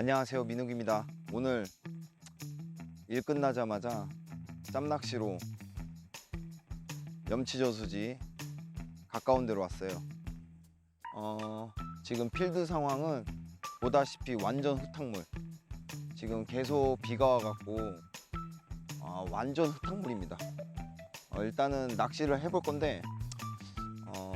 안녕하세요 민욱입니다. 오늘 일 끝나자마자 짬낚시로 염치저수지 가까운 데로 왔어요. 어, 지금 필드 상황은 보다시피 완전 흙탕물. 지금 계속 비가 와갖고 아, 완전 흙탕물입니다. 어, 일단은 낚시를 해볼 건데 어,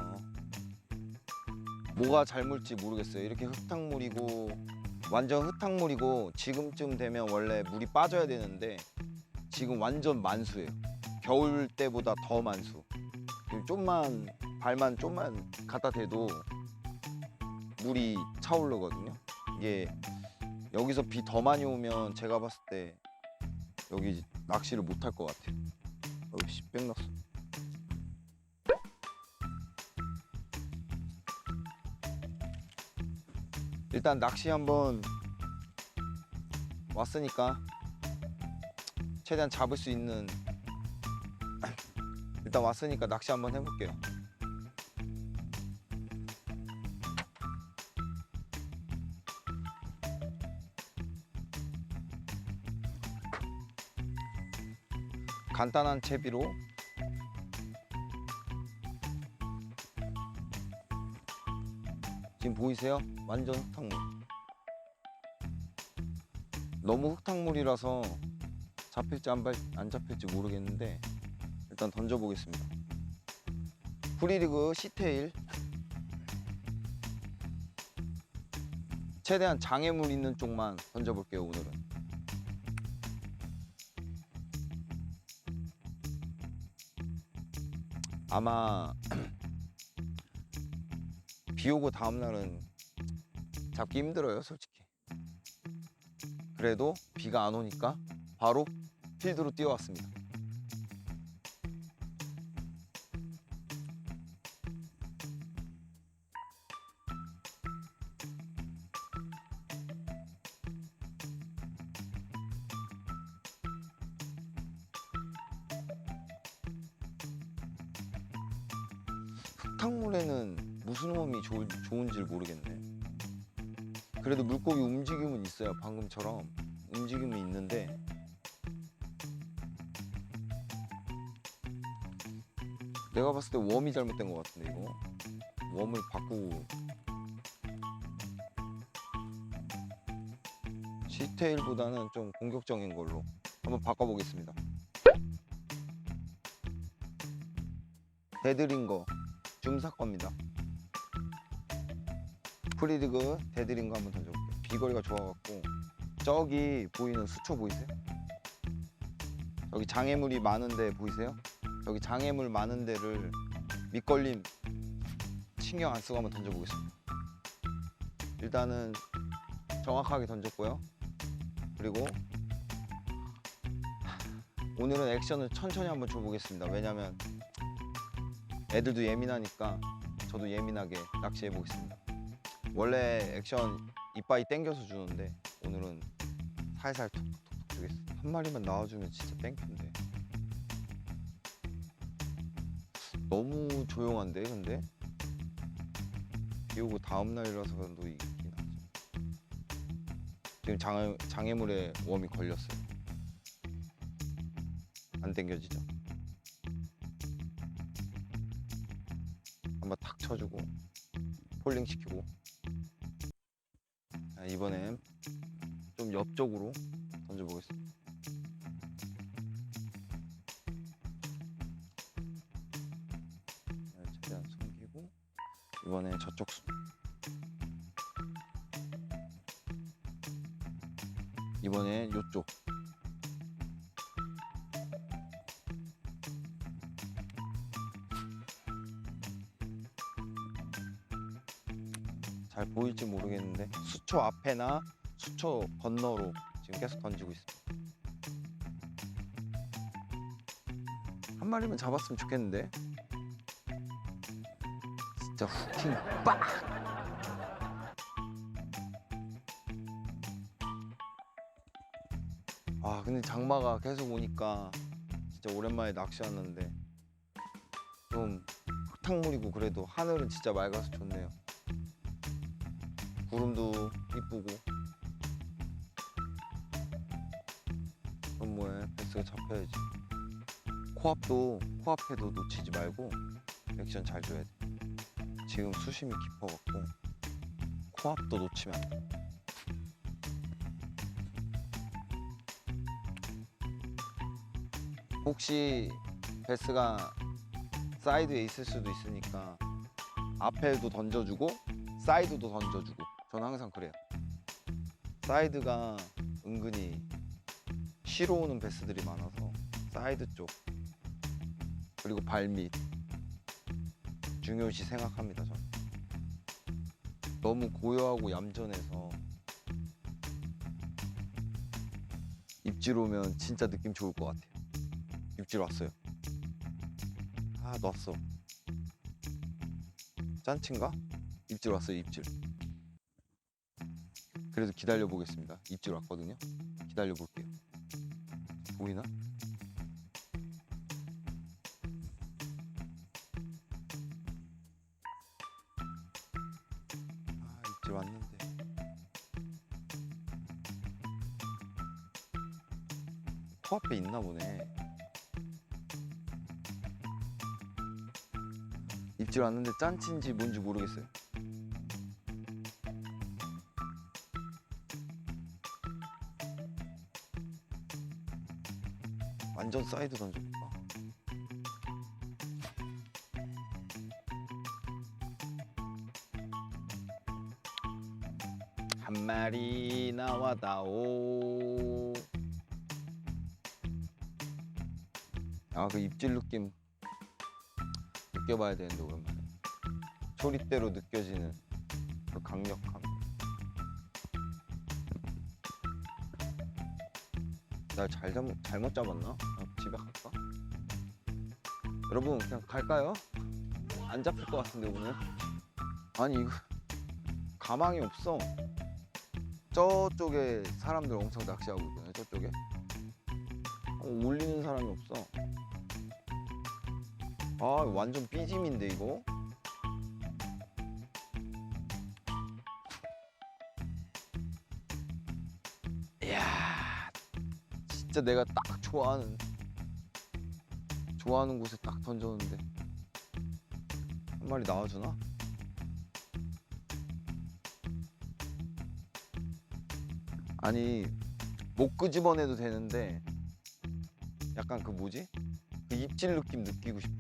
뭐가 잘 물지 모르겠어요. 이렇게 흙탕물이고 완전 흙탕물이고 지금쯤 되면 원래 물이 빠져야 되는데 지금 완전 만수예요. 겨울 때보다 더 만수. 좀만 발만 좀만 갖다 대도 물이 차오르거든요. 이게 여기서 비 더 많이 오면 제가 봤을 때 여기 낚시를 못 할 것 같아요. 어우 씨, 뺑 났어. 일단 낚시 한번 왔으니까 최대한 잡을 수 있는 일단 왔으니까 낚시 한번 해볼게요. 간단한 채비로 지금 보이세요? 완전 흙탕물. 너무 흙탕물이라서 잡힐지 안, 발- 안 잡힐지 모르겠는데 일단 던져보겠습니다. 프리리그 시테일 최대한 장애물 있는 쪽만 던져볼게요 오늘은. 아마 비 오고 다음 날은 잡기 힘들어요 솔직히. 그래도 비가 안 오니까 바로 필드로 뛰어왔습니다. 흙탕물에는 무슨 홈이 좋을, 좋은지 모르겠네. 그래도 물고기 움직임은 있어요. 방금처럼 움직임이 있는데 내가 봤을 때 웜이 잘못된 것 같은데 이거 웜을 바꾸고 시테일보다는 좀 공격적인 걸로 한번 바꿔보겠습니다. 대드린 거 줌사 겁니다. 프리디그 대드린 거 한번 던져볼게요. 비거리가 좋아갖고 저기 보이는 수초 보이세요? 여기 장애물이 많은데 보이세요? 여기 장애물 많은 데를 밑걸림 신경 안 쓰고 한번 던져보겠습니다. 일단은 정확하게 던졌고요. 그리고 오늘은 액션을 천천히 한번 줘보겠습니다. 왜냐면 애들도 예민하니까 저도 예민하게 낚시해 보겠습니다. 원래 액션 이빠이 땡겨서 주는데 오늘은 살살 톡톡톡 주겠습니다. 한 마리만 나와주면 진짜 땡큐인데 너무 조용한데 근데 비 오고 다음 날이라서 도 이긴 하지. 지금 장애, 장애물에 웜이 걸렸어요. 안 땡겨지죠? 한번 탁 쳐주고 폴링 시키고 자, 이번엔 좀 옆쪽으로 던져보겠습니다. 자, 최대한 숨기고 이번에 저쪽 숨. 이번엔 요쪽. 보일지 모르겠는데 수초 앞에나 수초 건너로 지금 계속 던지고 있습니다. 한 마리만 잡았으면 좋겠는데 진짜 후킹 빡! 아 근데 장마가 계속 오니까 진짜 오랜만에 낚시하는데 좀 흙탕물이고 그래도 하늘은 진짜 맑아서 좋네요. 구름도 이쁘고. 그럼 뭐해? 베스가 잡혀야지. 코앞도 코앞에도 놓치지 말고 액션 잘 줘야 돼. 지금 수심이 깊어갖고 코앞도 놓치면 안 돼. 혹시 베스가 사이드에 있을 수도 있으니까 앞에도 던져주고 사이드도 던져주고 저는 항상 그래요. 사이드가 은근히 쉬러 오는 베스들이 많아서 사이드 쪽 그리고 발밑 중요시 생각합니다. 저는 너무 고요하고 얌전해서 입질 오면 진짜 느낌 좋을 것 같아요. 입질 왔어요. 아 놨어. 짠친가? 입질 왔어요. 입질. 그래도 기다려 보겠습니다. 입질 왔거든요. 기다려 볼게요. 보이나? 아 입질 왔는데. 코앞에 있나 보네. 입질 왔는데 짠친지 뭔지 모르겠어요. 완전 사이드 던져볼까? 한 마리 나와다오. 아 그 입질 느낌 느껴봐야 되는데 오랜만에. 초리대로 느껴지는 그 강력함. 날잘 잘못 잡았나? 그냥 집에 갈까? 여러분 그냥 갈까요? 안 잡힐 것 같은데 오늘. 아니 이거 가망이 없어. 저쪽에 사람들 엄청 낚시하고 있잖아요. 저쪽에 어, 올리는 사람이 없어. 아 완전 삐짐인데 이거. 진짜 내가 딱 좋아하는 좋아하는 곳에 딱 던졌는데 한 마리 나와주나? 아니 못 끄집어내도 되는데 약간 그 뭐지? 그 입질 느낌 느끼고 싶어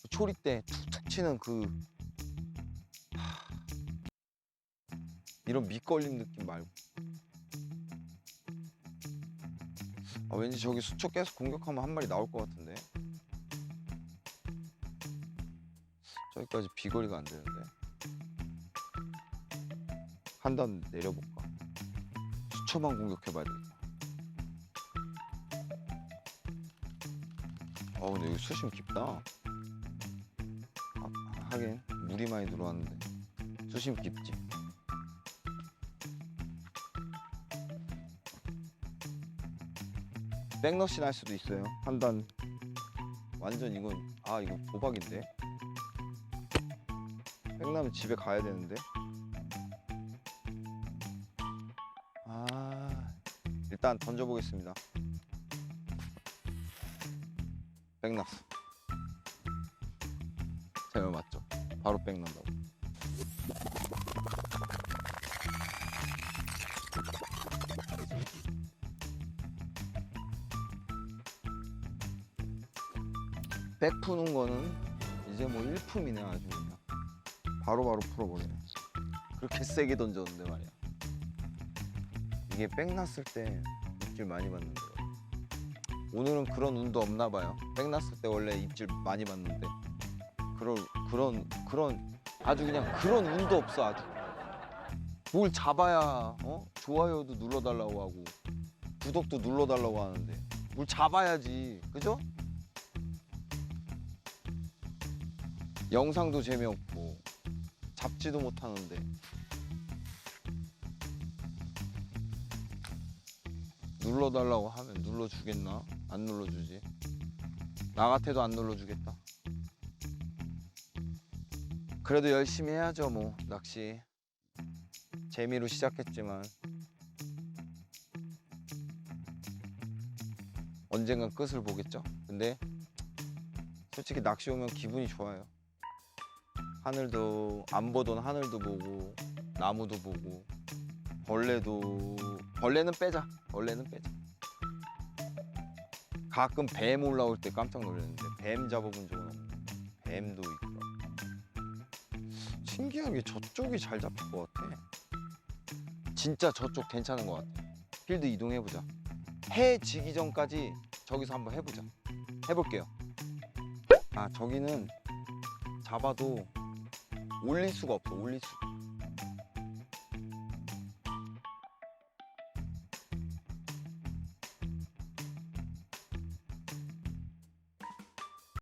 그 초리대 툭툭 치는 그 하... 이런 밑걸림 느낌 말고 아, 왠지 저기 수초 계속 공격하면 한 마리 나올 것 같은데. 저기까지 비거리가 안 되는데. 한 단 내려볼까? 수초만 공격해봐야 되겠다. 어 근데 여기 수심 깊다. 아, 하긴 물이 많이 들어왔는데. 수심 깊지 백러시 날 수도 있어요. 판단 완전 이건 아 이거 도박인데. 백나면 집에 가야 되는데. 아 일단 던져보겠습니다. 백났어. 제가 맞죠? 바로 백난다고. 백 푸는 거는 이제 뭐 일품이네 아주 그냥. 바로바로 풀어버리네. 그렇게 세게 던졌는데 말이야. 이게 백 났을 때 입질 많이 받는데. 오늘은 그런 운도 없나 봐요. 백 났을 때 원래 입질 많이 받는데. 그런 그런 그런 아주 그냥 그런 운도 없어 아주. 뭘 잡아야 어? 좋아요도 눌러달라고 하고 구독도 눌러달라고 하는데. 뭘 잡아야지. 그죠? 영상도 재미없고 잡지도 못하는데 눌러달라고 하면 눌러주겠나? 안 눌러주지 나 같아도 안 눌러주겠다 그래도 열심히 해야죠 뭐 낚시 재미로 시작했지만 언젠간 끝을 보겠죠. 근데 솔직히 낚시 오면 기분이 좋아요. 하늘도 안 보던 하늘도 보고 나무도 보고 벌레도 벌레는 빼자. 벌레는 빼자. 가끔 뱀 올라올 때 깜짝 놀랐는데 뱀 잡아본 적은 없고 뱀도 있고 신기하게 저쪽이 잘 잡힐 것 같아. 진짜 저쪽 괜찮은 것 같아. 필드 이동해보자. 해 지기 전까지 저기서 한번 해보자. 해볼게요. 아 저기는 잡아도 올릴 수가 없어. 올릴 수.